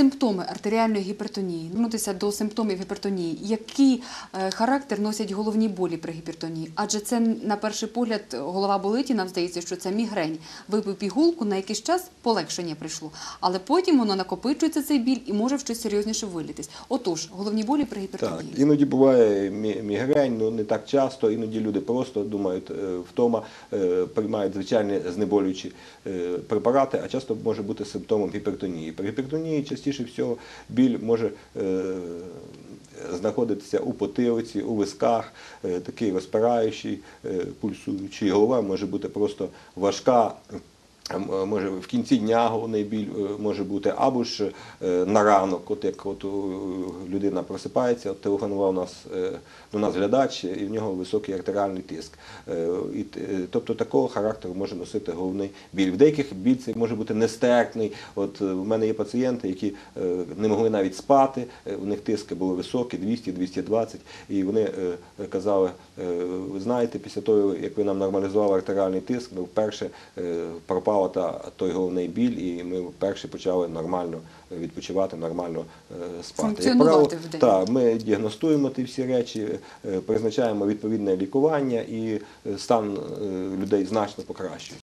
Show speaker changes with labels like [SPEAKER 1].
[SPEAKER 1] Симптоми артеріальної гіпертонії. Вернутися до симптомів гіпертонії. Який е, характер носять головні болі при гіпертонії? Адже це на перший погляд голова болить, і нам здається, що це мігрень. Випив пігулку, на якийсь час полегшення прийшло. Але потім воно накопичується цей біль і може в щось серйозніше вилітись. Отож, головні болі при
[SPEAKER 2] Так,
[SPEAKER 1] гіпертонії.
[SPEAKER 2] іноді буває мігрень, ну не так часто. Іноді люди просто думають е, втома, е, приймають звичайні знеболюючі препарати, а часто може бути симптомом гіпертонії. При гіпертонії частіше всього біль може е, знаходитися у потилиці, у висках, е, такий розпираючий, е, пульсуючий. Голова може бути просто важка. М- Може в кінці дня головний біль е, може бути, або ж е, на ранок, от як от людина просипається, от телефонував нас е, до нас глядач, і в нього високий артеріальний тиск. Е, І, е, тобто такого характеру може носити головний біль. В деяких біль це може бути нестерпний. От е, в мене є пацієнти, які е, не могли навіть спати, е, у них тиски були високі, 200-220, і вони е, казали, е, ви знаєте, після того, як ви нам нормалізували артеріальний тиск, ми вперше е, пропав та, той головний біль, і ми вперше почали нормально відпочивати, нормально е, спати.
[SPEAKER 1] Як правило,
[SPEAKER 2] та, ми діагностуємо ті всі речі, е, призначаємо відповідне лікування, і е, стан людей значно покращується.